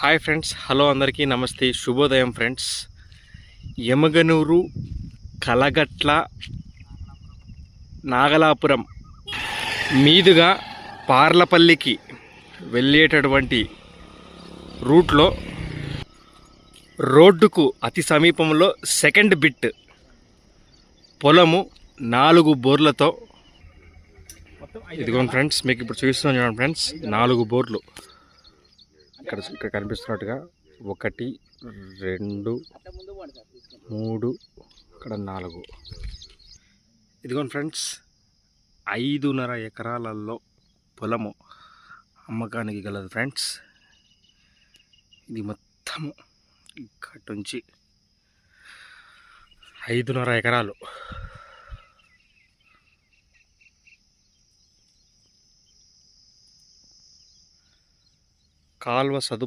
Hi friends hello అందరికీ నమస్తే శుభోదయం ఫ్రెండ్స్. యమగనూరు కలగట్ల నాగలాపురం మీదుగా పార్లపల్లికి వెళ్ళేటటువంటి రూట్లో రోడ్డుకు అతి సమీపంలో సెకండ్ బిట్ పొలము నాలుగు బోర్లతో ఇదిగోండి ఫ్రెండ్స్ మీకు ఇప్పుడు చూపిస్తున్నాను చూడండి ఫ్రెండ్స్ నాలుగు బోర్లు. ఇక్కడ ఇక్కడ కనిపిస్తున్నట్టుగా ఒకటి రెండు మూడు ఇక్కడ నాలుగు. ఇదిగోండి ఫ్రెండ్స్ ఐదున్నర ఎకరాలలో పొలము అమ్మకానికి గలదు ఫ్రెండ్స్. ఇది మొత్తము ఇక్కడి నుంచి ఐదున్నర ఎకరాలు. కాల్వ సదు